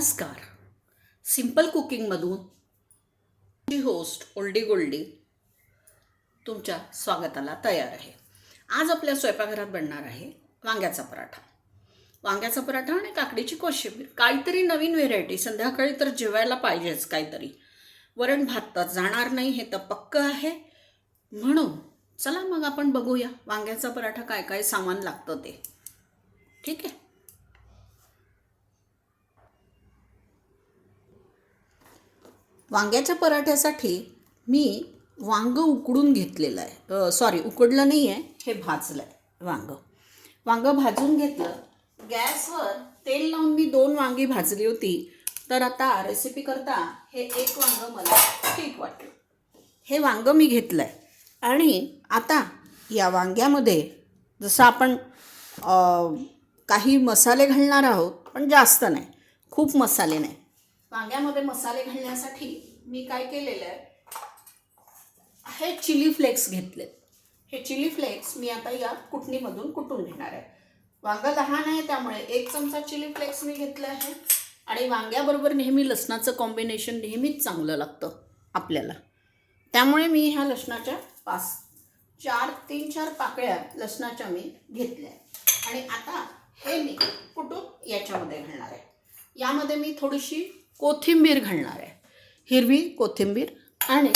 नमस्कार. सिंपल कुकिंगमधून जी होस्ट ओल्डी गोल्डी तुमच्या स्वागताला तयार आहे. आज आपल्या स्वयंपाकघरात बनणार आहे वांग्याचा पराठा. वांग्याचा पराठा आणि काकडीची कोशिंबीर. काहीतरी नवीन व्हेरायटी संध्याकाळी तर जेवायला पाहिजेच काहीतरी. वरण भात तर जाणार नाही हे तर पक्कं आहे. म्हणून चला मग आपण बघूया वांग्याचा पराठा काय काय सामान लागतं ते. ठीक आहे? वांग्याच्या पराठ्यासाठी मी वांगं उकडून घेतलेलं आहे. सॉरी उकडलं नाही आहे हे भाजलं आहे वांग. वांगं भाजून घेतलं. गॅसवर तेल लावून मी दोन वांगी भाजली होती. तर आता रेसिपी करता हे एक वांग मला ठीक वाटलं. हे वांग मी घेतलं आहे आणि आता या वांग्यामध्ये जसं आपण काही मसाले घालणार आहोत पण जास्त नाही. खूप मसाले नाही. वांग्यामध्ये मसाले घालण्यासाठी मी काय केलेलं आहे हे चिली फ्लेक्स घेतलेत. हे चिली फ्लेक्स मी आता या कुटणीमधून कुटून घेणार आहे. वांगं लहान आहे त्यामुळे एक चमचा चिली फ्लेक्स मी घेतलं आहे. आणि वांग्याबरोबर नेहमी लसणाचं कॉम्बिनेशन नेहमीच चांगलं लागतं आपल्याला. त्यामुळे मी ह्या लसणाच्या पाच चार तीन चार पाकळ्या लसणाच्या मी घेतल्या आणि आता हे मी कुटून याच्यामध्ये घालणार आहे. यामध्ये मी थोडीशी कोथिंबीर घालणार आहे. हिरवी कोथिंबीर आणि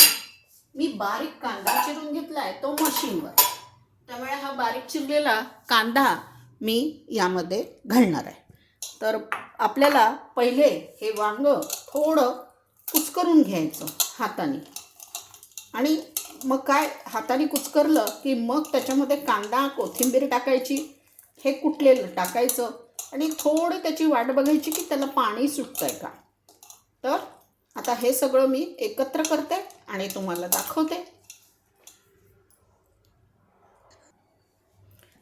मी बारीक कांदा चिरून घेतला आहे तो मशीनवर. त्यामुळे हा बारीक चिरलेला कांदा मी यामध्ये घालणार आहे. तर आपल्याला पहिले हे वांग थोडं कुचकरून घ्यायचं हाताने. आणि मग काय हाताने कुचकरलं की मग त्याच्यामध्ये कांदा कोथिंबीर टाकायची. हे कुटलेलं टाकायचं आणि थोडं त्याची वाट बघायची की त्याला पाणी सुटतं आहे का. तर आता हे सगळं मी एकत्र करते आणि तुम्हाला दाखवते.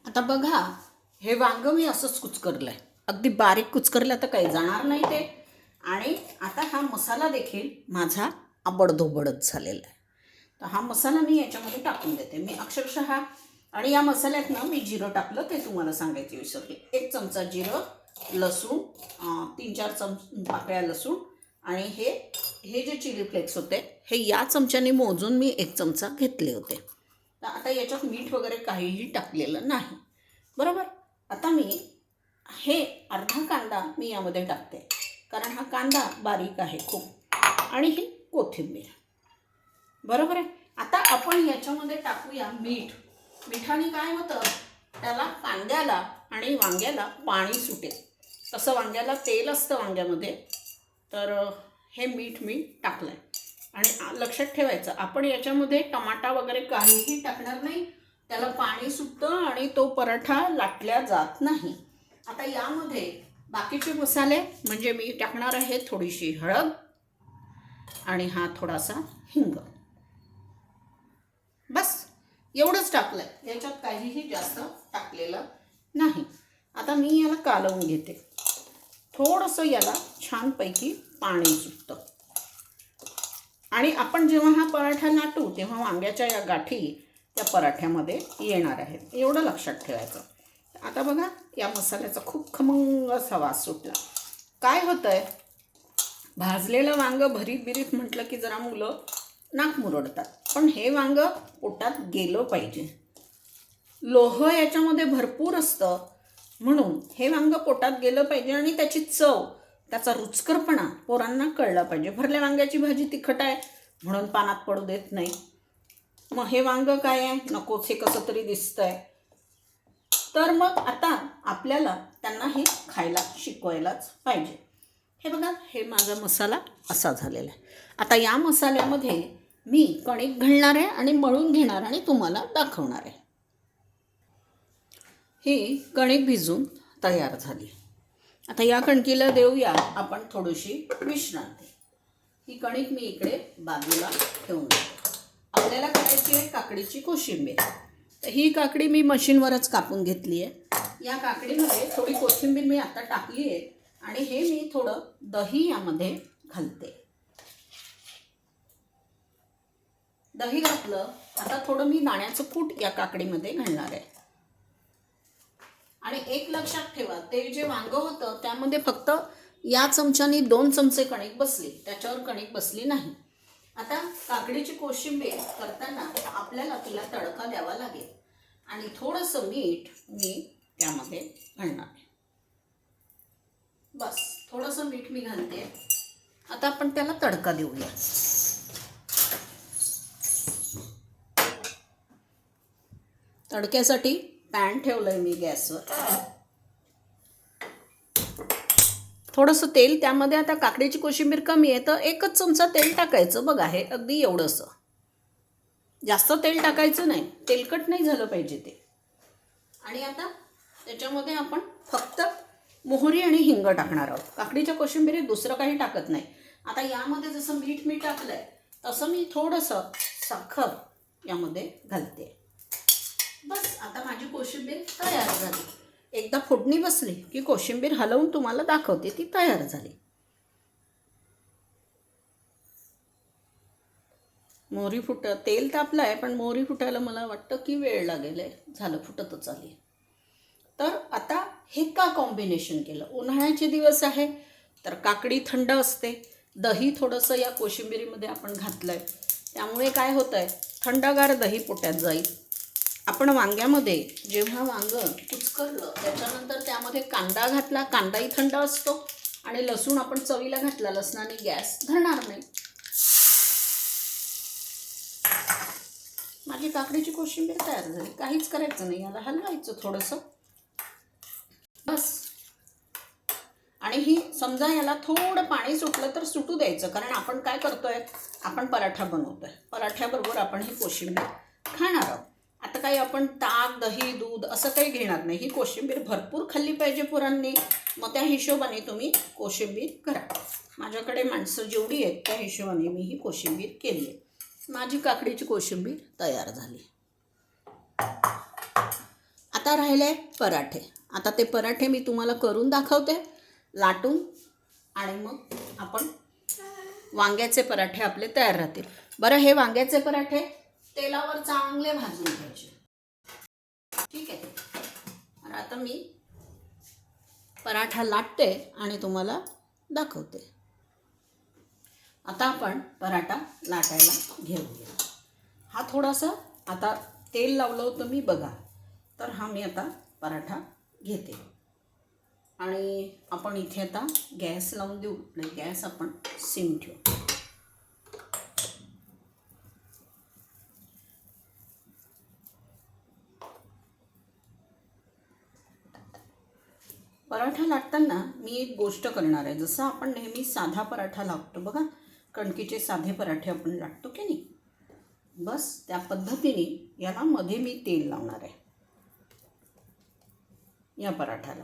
आता बघा हे वांग मी असंच कुचकरलं आहे अगदी बारीक कुचकरलं तर काही जाणार नाही ते. आणि आता हा मसाला देखील माझा आबडधोबडच झालेला आहे. तर हा मसाला मी याच्यामध्ये टाकून देते. मी अक्षरशः आणि या मसाल्यात ना मी जिरं टाकलं ते तुम्हाला सांगायचे विसरले. एक चमचा जिरं लसूण तीन चार चम पाकळ्या लसूण आणि हे हे जे चिली फ्लेक्स होते हे या चमच्याने मोजून मी एक चमचा घेतले होते. तर आता याच्यात मीठ वगैरे काहीही टाकलेलं नाही. बरोबर? आता मी हे अर्धा कांदा मी यामध्ये टाकते. कारण हा कांदा बारीक आहे खूप. आणि ही कोथिंबीर. बरोबर आहे? आता आपण याच्यामध्ये टाकूया मीठ. मिठाने काय होतं? त्याला कांद्याला आणि वांग्याला पाणी सुटेल. तसं वांग्याला तेल असतं वांग्यामध्ये. तर हे मीठ मी टाकलं आहे आणि लक्षात ठेवायचं आपण याच्यामध्ये टमाटा वगैरे काहीही टाकणार नाही. त्याला पाणी सुटतं आणि तो पराठा लाटल्या जात नाही. आता यामध्ये बाकीचे मसाले म्हणजे मी टाकणार आहे थोडीशी हळद आणि हा थोडासा हिंग. बस एवढंच टाकलं आहे याच्यात काहीही जास्त टाकलेलं नाही. आता मी याला कालवून घेते. थोडंसं याला छानपैकी पाणी सुटतं. आणि आपण जेव्हा हा पराठा लाटू तेव्हा वांग्याच्या या गाठी त्या पराठ्यामध्ये येणार आहेत. एवढं लक्षात ठेवायचं. आता बघा या मसाल्याचा खूप खमंग असा वास सुटला. काय होतं आहे भाजलेलं वांग भरीत बिरीत म्हटलं की जरा मुलं नाक मुरडतात. पण हे वांग पोटात गेलं पाहिजे. लोह याच्यामध्ये भरपूर असतं. म्हणून हे वांग पोटात गेलं पाहिजे आणि त्याची चव त्याचा रुचकरपणा पोरांना कळला पाहिजे. भरल्या वांग्याची भाजी तिखट आहे म्हणून पानात पडू देत नाही. मग हे वांग काय आहे? नकोच हे कसं तरी दिसतंय. तर मग आता आपल्याला त्यांना हे खायला शिकवायलाच पाहिजे. हे बघा हे माझा मसाला असा झालेला आहे. आता या मसाल्यामध्ये मी कणिक घालणार आहे आणि मळून घेणार आणि तुम्हाला दाखवणार आहे. ही कणिक भिजून तयार झाली. आता या कणकीला देऊया आपण थोडीशी विश्रांती ही कणिक मी इकडे बाजूला ठेवून आपल्याला करायची आहे काकडीची कोशिंबीर. तर ही काकडी मी मशीनवरच कापून घेतली आहे. या काकडीमध्ये थोडी कोशिंबीर मी आता टाकली आहे आणि हे मी थोडं दही यामध्ये घालते. दही घातलं आता थोडं मी दाण्याचं कूट या काकडीमध्ये घालणार आहे. आणि एक लक्षात ठेवा ते जे वांग होतं त्यामध्ये फक्त या चमच्यानी दोन चमचे कणिक बसली त्याच्यावर कणिक बसली नाही. आता काकडीची कोशिंबीर करताना आपल्याला तिला तडका द्यावा लागेल. आणि थोडंसं मीठ मी त्यामध्ये घालणार आहे. बस थोडंसं मीठ मी घालते. आता आपण त्याला तडका देऊया. तडक्यासाठी पॅन ठेवलंय मी गॅसवर. थोडंसं तेल त्यामध्ये आता काकडीची कोशिंबीर कमी आहे तर एकच चमचा तेल टाकायचं बघा हे अगदी एवढंसं. जास्त तेल टाकायचं नाही तेलकट नाही झालं पाहिजे ते. आणि आता त्याच्यामध्ये आपण फक्त मोहरी आणि हिंग टाकणार आहोत. काकडीच्या कोशिंबिरीत दुसरं काही टाकत नाही. आता यामध्ये जसं मीठ मी टाकलं आहे तसं मी थोडंसं साखर यामध्ये घालते. बस आता माझी कोशिंबीर तयार झाली. एकदा फोडणी बसली की कोशिंबीर हलवून तुम्हाला दाखवते ती तयार झाली. मोहरी फुट तेल तापलं आहे पण मोहरी फुटायला मला वाटतं की वेळ लागेल आहे झालं फुटतच आली. तर आता हे का कॉम्बिनेशन केलं? उन्हाळ्याचे दिवस आहे तर काकडी थंड असते. दही थोडंसं या कोशिंबिरीमध्ये आपण घातलं आहे त्यामुळे काय होतं आहे थंडगार दही पोट्यात जाईल. आपण वांग्यामध्ये जेव्हा वांगं कुचकरलं त्याच्यानंतर त्यामध्ये कांदा घातला. कांदाही थंड असतो. आणि लसूण आपण चवीला घातला. लसणाने गॅस धरणार नाही. माझी काकडीची कोशिंबीर तयार झाली. काहीच करायचं नाही. याला हलवायचं थोडंसं. बस. आणि ही समजा याला थोडं पाणी सुटलं तर सुटू द्यायचं. कारण आपण काय करतोय? आपण पराठा बनवतोय. पराठ्याबरोबर आपण ही कोशिंबीर खाणार आहोत. आता काही आपण ताक दही दूध असं काही घेणार नाही. ही कोशिंबीर भरपूर खाल्ली पाहिजे पुरांनी. मग त्या हिशोबाने तुम्ही कोशिंबीर करा. माझ्याकडे माणसं जेवढी आहेत त्या हिशोबाने मी ही कोशिंबीर केली आहे. माझी काकडीची कोशिंबीर तयार झाली. आता राहिले पराठे. आता ते पराठे मी तुम्हाला करून दाखवते. लाटून. आणि मग आपण वांग्याचे पराठे आपले तयार राहतील. बरं हे वांग्याचे पराठे तेलावर चांगले भाजून घ्यायचे. ठीक आहे? आता मी पराठा लाटते आणि तुम्हाला दाखवते. आता आपण पराठा लाटायला घेऊया. हा थोडासा आता तेल लावलं होतं मी बघा. तर हा मी आता पराठा घेते. आणि आपण इथे आता गॅस लावून देऊ नाही गॅस आपण सिम ठेवू. पराठा लाटताना मी एक गोष्ट करणार आहे. जसं आपण नेहमी साधा पराठा लावतो बघा कणकीचे साधे पराठे आपण लाटतो की नाही? बस त्या पद्धतीने याला मध्ये मी तेल लावणार आहे. या पराठ्याला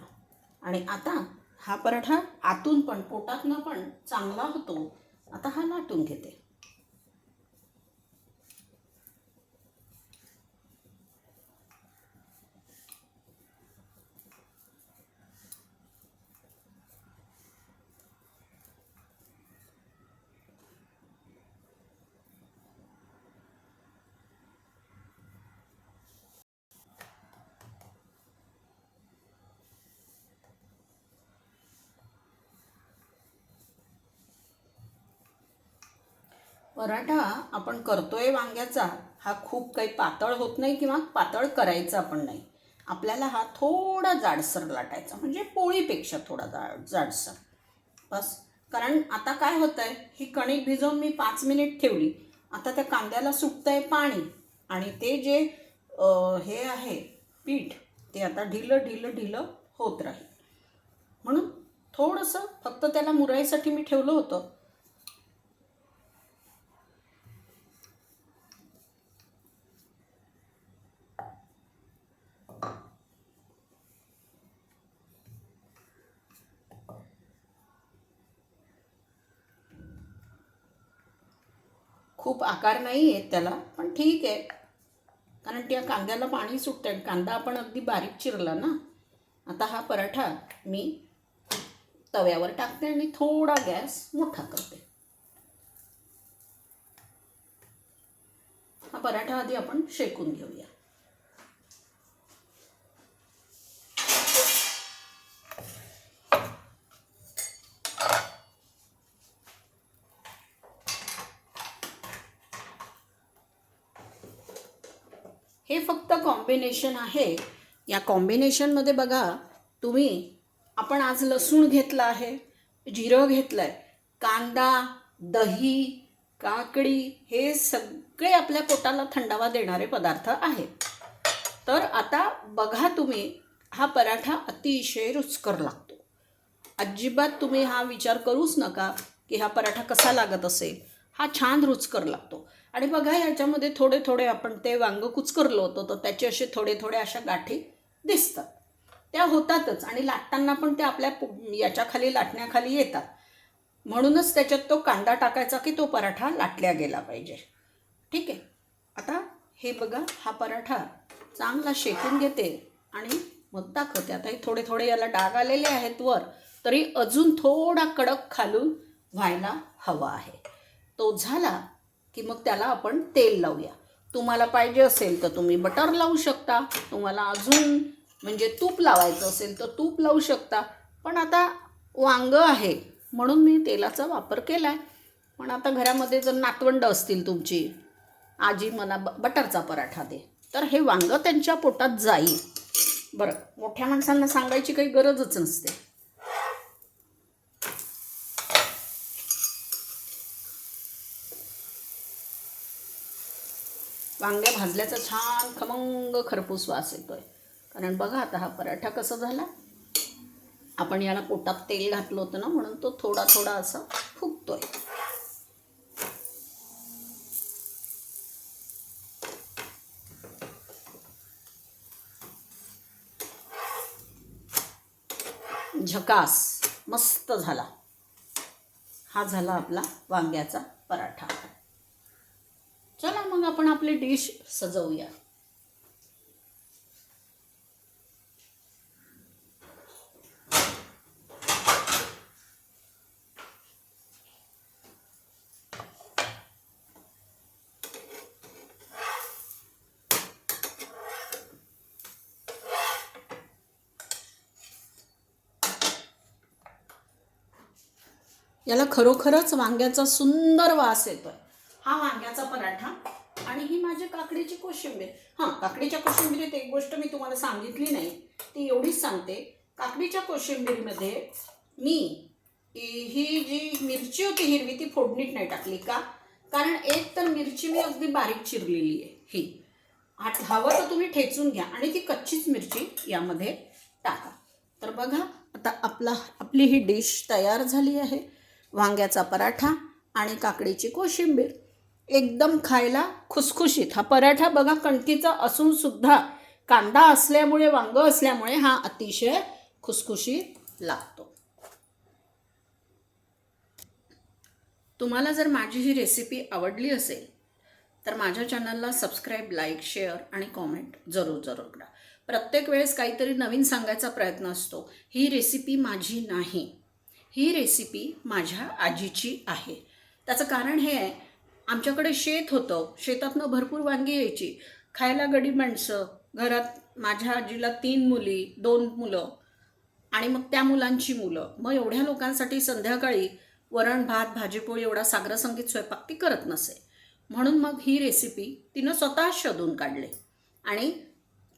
आणि आता हा पराठा आतून पण पोटातनं पण चांगला होतो. आता हा लाटून घेते. पराठा आपण करतोय वांग्याचा हा खूप काही पातळ होत नाही किंवा पातळ करायचा पण नाही. आपल्याला हा थोडा जाडसर लाटायचा म्हणजे पोळीपेक्षा थोडा जाड जाडसर. बस. कारण आता काय होतं आहे ही कणिक भिजवून मी पाच मिनिट ठेवली. आता त्या कांद्याला सुटतं आहे पाणी आणि ते जे हे आहे पीठ ते आता ढिलं ढिलं ढिलं होत राहील. म्हणून थोडंसं फक्त त्याला मुराईसाठी मी ठेवलं होतं. खूप आकार नाही आहेत त्याला पण ठीक आहे. कारण त्या कांद्याला पाणी सुटतं कांदा आपण अगदी बारीक चिरला ना आता हा पराठा मी तव्यावर टाकते आणि थोडा गॅस मोठा करते. हा पराठा आधी आपण शेकून घेऊया हे फक्त कॉम्बिनेशन आहे या कॉम्बिनेशनमध्ये बघा तुम्ही आपण आज लसूण घेतला आहे जिरं घेतलं आहे कांदा दही काकडी हे सगळे आपल्या पोटाला थंडावा देणारे पदार्थ आहेत. तर आता बघा तुम्ही हा पराठा अतिशय रुचकर लागतो. अजिबात तुम्ही हा विचार करूच नका की हा पराठा कसा लागत असेल. हा छान रुचकर लागतो. आणि बघा याच्यामध्ये थोडे थोडे आपण ते वांग कुचकरलं होतं तर त्याचे असे थोडे थोडे अशा गाठी दिसतात. त्या होतातच आणि लाटताना पण ते आपल्या याच्याखाली लाटण्याखाली येतात. म्हणूनच त्याच्यात तो कांदा टाकायचा की तो पराठा लाटल्या गेला पाहिजे. ठीक आहे? आता हे बघा हा पराठा चांगला शेकून घेते आणि मग दाखवते. आता हे थोडे थोडे याला डाग आलेले आहेत वर तरी अजून थोडा कडक खालून व्हायला हवा आहे. तो झाला की मग त्याला आपण तेल लावूया. तुम्हाला पाहिजे असेल तर तुम्ही बटर लावू शकता. तुम्हाला अजून म्हणजे तूप लावायचं असेल तर तूप लावू शकता. पण आता वांग आहे म्हणून मी तेलाचा वापर केला आहे पण आता घरामध्ये जर नातवंड असतील तुमची आजी मला ब बटरचा पराठा दे. तर हे वांग त्यांच्या पोटात जाईल. बरं मोठ्या माणसांना सांगायची काही गरजच नसते. वांग्या भाजल्याचा छान खमंग खरपूस वास येतोय. कारण बघा आता हा पराठा कसा झाला. आपण याला पोटात तेल घातलं होतं ना म्हणून तो थोडा थोडा असा फुगतोय. झकास मस्त झाला. हा झाला आपला वांग्याचा पराठा. चला मग आपण आपली डिश सजवूया. याला खरोखरच वांग्याचा सुंदर वास येतोय हा वांग्याचा पराठा आणि ही माझी काकडीची कोशिंबीर. हां काकडीच्या कोशिंबिरीत एक गोष्ट मी तुम्हाला सांगितली नाही ती एवढीच सांगते. काकडीच्या कोशिंबीरमध्ये मी ही जी मिरची होती हिरवी ती फोडणीत नाही टाकली का? कारण एक तर मिरची मी अगदी बारीक चिरलेली आहे ही. हवं तर तुम्ही ठेचून घ्या आणि ती कच्चीच मिरची यामध्ये टाका. तर बघा आता आपला आपली ही डिश तयार झाली आहे वांग्याचा पराठा आणि काकडीची कोशिंबीर. एकदम खायला खुसखुशीत. हा पराठा बघा कणकीचा असून सुद्धा कांदा असल्यामुळे वांग असल्यामुळे हा अतिशय खुसखुशीत लागतो. तुम्हाला जर माझी ही रेसिपी आवडली असेल तर माझ्या चॅनलला सबस्क्राईब लाईक शेअर आणि कॉमेंट जरूर जरूर करा. प्रत्येक वेळेस काहीतरी नवीन सांगायचा प्रयत्न असतो. ही रेसिपी माझी नाही. ही रेसिपी माझ्या आजीची आहे. त्याचं कारण हे आहे आमच्याकडे शेत होतं. शेतातनं भरपूर वांगी यायची. खायला गडी माणसं घरात माझ्या आजीला तीन मुली दोन मुलं आणि मग त्या मुलांची मुलं. मग एवढ्या लोकांसाठी संध्याकाळी वरण भात भाजीपोळी एवढा सागर संगीत स्वयंपाक ती करत नसे. म्हणून मग ही रेसिपी तिनं स्वतः शोधून काढले. आणि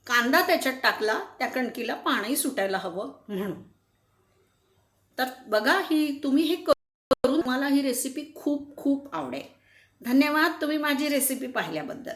कांदा त्याच्यात टाकला त्या कणकीला पाणी सुटायला हवं म्हणून. तर बघा ही तुम्ही हे करून मला ही रेसिपी खूप खूप आवडेल. धन्यवाद. तुम्ही माझी रेसिपी पाहिल्याबद्दल.